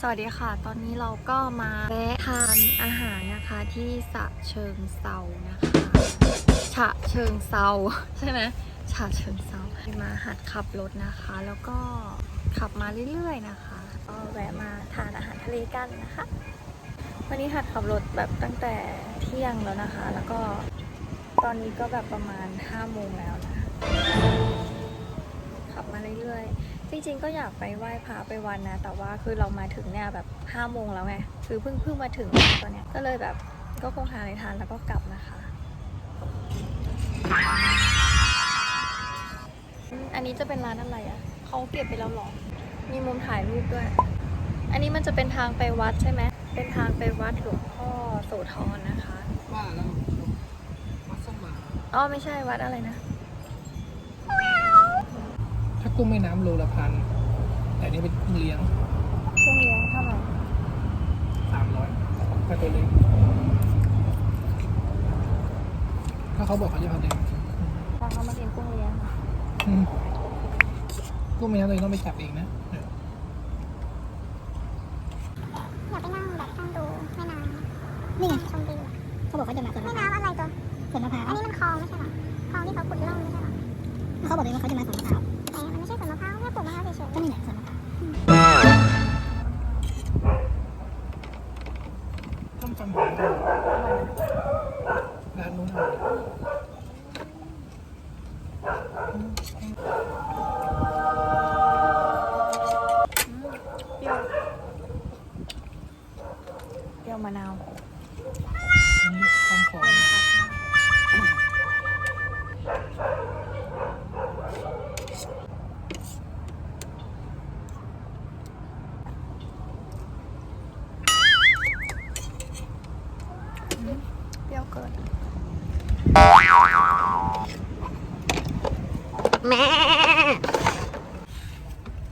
สวัสดีค่ะ ตอนนี้เราก็มาแวะทานอาหารนะคะที่สะเชิงเซานะคะฉะเชิงเซาใช่ไหมฉะเชิงเซามาหัดขับรถนะคะ แล้วก็ขับมาเรื่อยๆนะคะก็แวะมาทานอาหารทะเลกันนะคะ วันนี้หัดขับรถแบบตั้งแต่เที่ยงแล้วนะคะ แล้วก็ตอนนี้ก็แบบประมาณ5โมงแล้วนะขับมาเรื่อยๆ จริงๆก็อยากไปไหว้พระไปวันนะ แต่ว่าคือเรามาถึงเนี่ยแบบห้าโมงแล้วไง คือเพิ่งเพิ่งมาถึงตอนเนี้ย ก็เลยแบบก็คงหาอะไรทานแล้วก็กลับนะคะอืมอันนี้จะเป็นร้านอะไรอะ่ะเขาเก็บไปแล้วเหรอ มีมุมถ่ายรูปด้วย อันนี้มันจะเป็นทางไปวัดใช่ไหม เป็นทางไปวัดหลวงพ่อโสธรนะคะว่าแล้ววัดส้มหมาอ๋อไม่ใช่วัดอะไรนะ ถ้ากุ้งแม่น้ำโลละพัน แต่อันนี่เป็นกุ้งเลี้ยงกุ้งเลี้ยงเท่าไหร่สามร้อยถ้าตัวเล็กถ้าเขาบอกเขาจะเอาเด็กทางเขามากินกุ้งเลี้ยงอืมกุ้งแม่น้ำตัวเองต้องไปจับเองนะเอออยากไปนั่งแบบนั่งดูแม่น้ำนี่ไง มะนาวอันนี้หอมหอมเปรี้ยวเกิน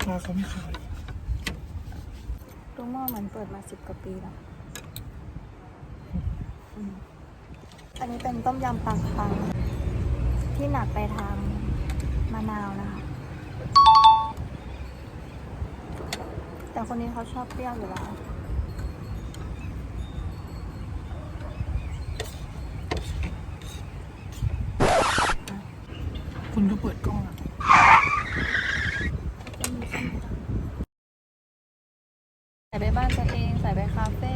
มาเขาไม่ขายรูหม้อเหมือนเปิดมาสิบกว่าปีแล้วอืม อันนี้เป็นต้มยำปลาคังที่หนักไปทางมะนาวนะคะแต่คนนี้เขาชอบเปรี้ยวอยู่แล้วคุณก็เปิดกล้องอะ ใส่ไปบ้านตัวเอง ใส่ไปคาเฟ่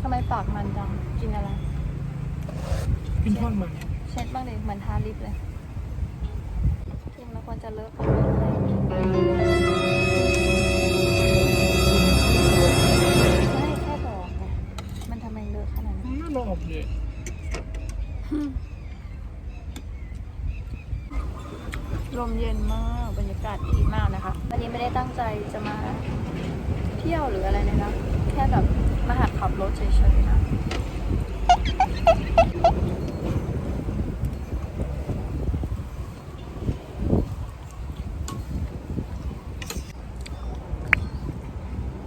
ทำไมปากมันจัง กินอะไร กินทอดมันเช็ดบ้างเลยเหมือนทาลิปเลยกินมันควรจะเลิกกันไม่แค่บอกไงมันทำไมเลอะขนาดนั้นไม่ลองออกเลยลมเย็นมากบรรยากาศดีมากนะคะ วันนี้ไม่ได้ตั้งใจจะมาเที่ยวหรืออะไรเลยนะ แค่แบบมาหัดขับรถเฉยๆนะ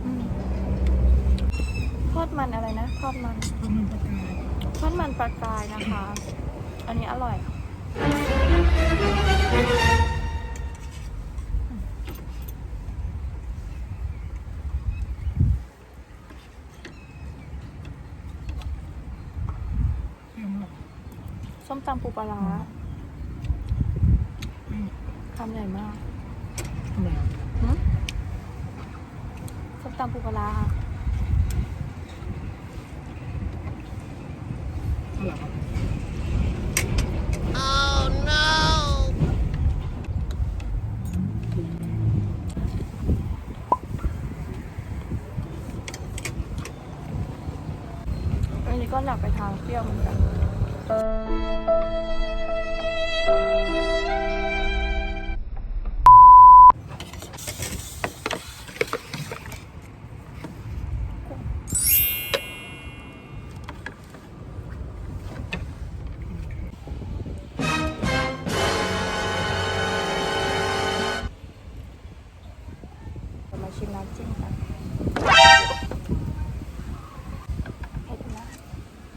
อืมทอ ดมันอะไรนะทอดมันต้มมันปลากายทอดมันปลากรายนะคะ อันนี้อร่อยเปรี้ยวมากส้มตำปูปลาร้าอืมคำใหญ่มากทำไมอะหึส้มตำปูปลาร้าค่ะ อร่อยครับอันนี้ก็หนักไปทางเปรี้ยวเหมือนกัน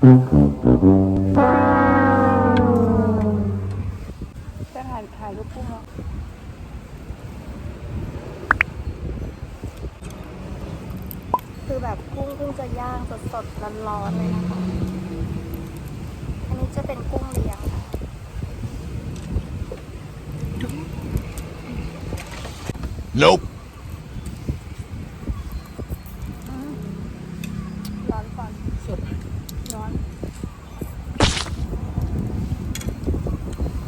จะถ่ายถ่ายรูปกุ้งแล้วคือแบบกุ้งเพิ่งจะย่างสดๆร้อนๆเลยนะคะ อันนี้จะเป็นกุ้งเลี้ยงค่ะ Nope. อืมร้อนก่อน สดไหม ร้อน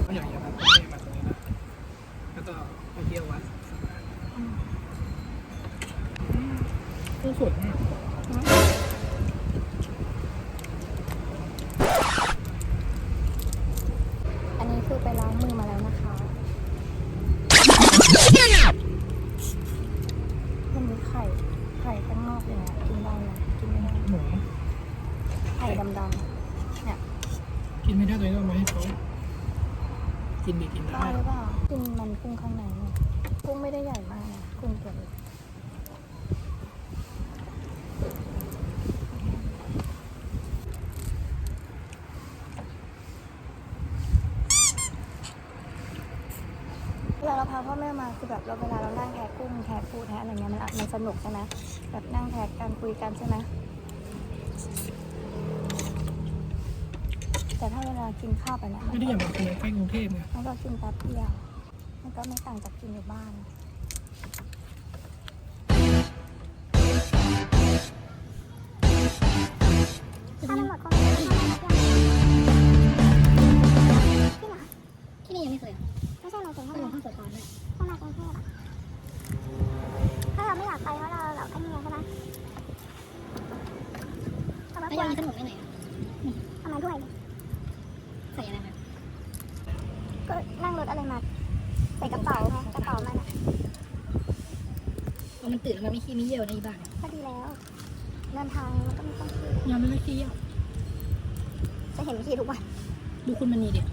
เขาอยากจะแบบให้มาตรงนี้นะแล้วก็ไปเที่ยววัดกุ้งสดมาก อันนี้คือไปล้างมือมาแล้วนะคะมันมีไข่ ไข่ข้างนอกเลยนะกินได้ไหมกินไม่ได้ หมู ไข่ดำๆเนี่ย กิน ไม่ได้ตัวนี้ต้องมาให้เขากินดีกินได้ได้หรือเปล่ากินมันกุ้งข้างในเนี่ยกุ้งไม่ได้ใหญ่มากนะกุ้งตัวเล็กเวลาเราพาพ่อแม่มาคือแบบเราเวลาเรานั่งแทะกุ้งแทะปูแทะอะไรเงี้ยมันมันสนุกใช่ไหมแบบนั่งแทะกันคุยกันใช่ไหม แต่ถ้าเวลากินข้าวไปเนี่ยไม่ได้อย่างแบบคนใกล้กรุงเทพไงมันก็กินแป๊บเดียวมันก็ไม่ต่างจากกินอยู่บ้าน ถ้ามันหมดก็ไม่ได้ไม่ได้ที่ไหนที่นี่ยังไม่เคยอะไม่ใช่หมายถึงเขาถ้าลเรางข้าวสวยตอนด้วยถ้ามากรุงเทพอะถ้าเราไม่อยากไปเพราะเราแบบไอ้นี่ไงใช่ไหมเอามาแล้วกยัวงนมีขนมไม่ไหนอะ เอามาด้วย ใส่อะไรมา ก็นั่งรถอะไรมาใส่กระเป๋าไงกระเป๋ามันอะ พอ มันตื่นแล้วมันไม่ขี้ไม่เยี่ยวในบ้านก็ดีแล้วเดินทางมันก็ไม่ต้องขี่ยังไม่ได้เที่ยวจะเห็นขี่ทุกวันดูคุณมันนี่เดียว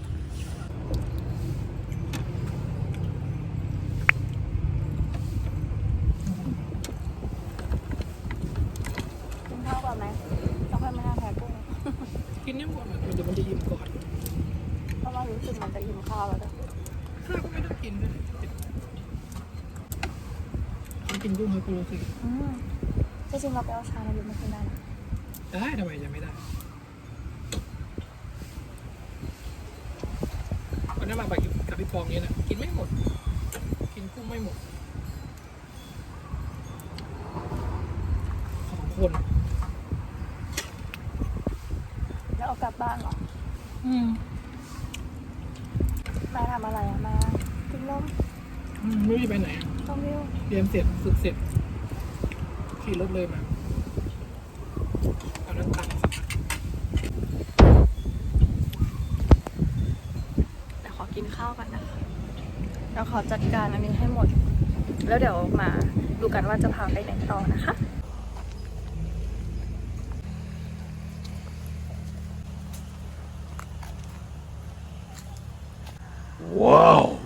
กินข้าวก่อนไหมแล้วค่อยมานั่งแทะกุ้งกินเนี่ยหมดอะมันเดี๋ยวมันจะอิ่มก่อนเพราะว่ารู้สึกมันจะอิ่มข้าวแล้วด้วยข้าวก็ไม่ต้องกินด้วยเขา กินกุ้งเขาก็รู้สึกอืมจริงๆเราไปเอาชามาดื่มมากินได้นะได้ทำไมจะไม่ได้วันนั้นมาไปกับพี่ปองเนี่ยนะกินไม่หมด กินกุ้งไม่หมดสองคนแล้วเอากลับบ้านเหรออืมแม่ทำอะไรอะแม่กินนมอืมไม่รู้จะไปไหนอะ ต้มวิวเรียนเสร็จฝึกเสร็จ ขี่รถเลยมาเอานั้นตังค์สักเดี๋ยวขอกินข้าวก่อนนะคะเดี๋ยวขอจัดการอันนี้ให้หมด แล้วเดี๋ยวมาดูกันว่าจะพาไปไหนต่อนะคะ Wow.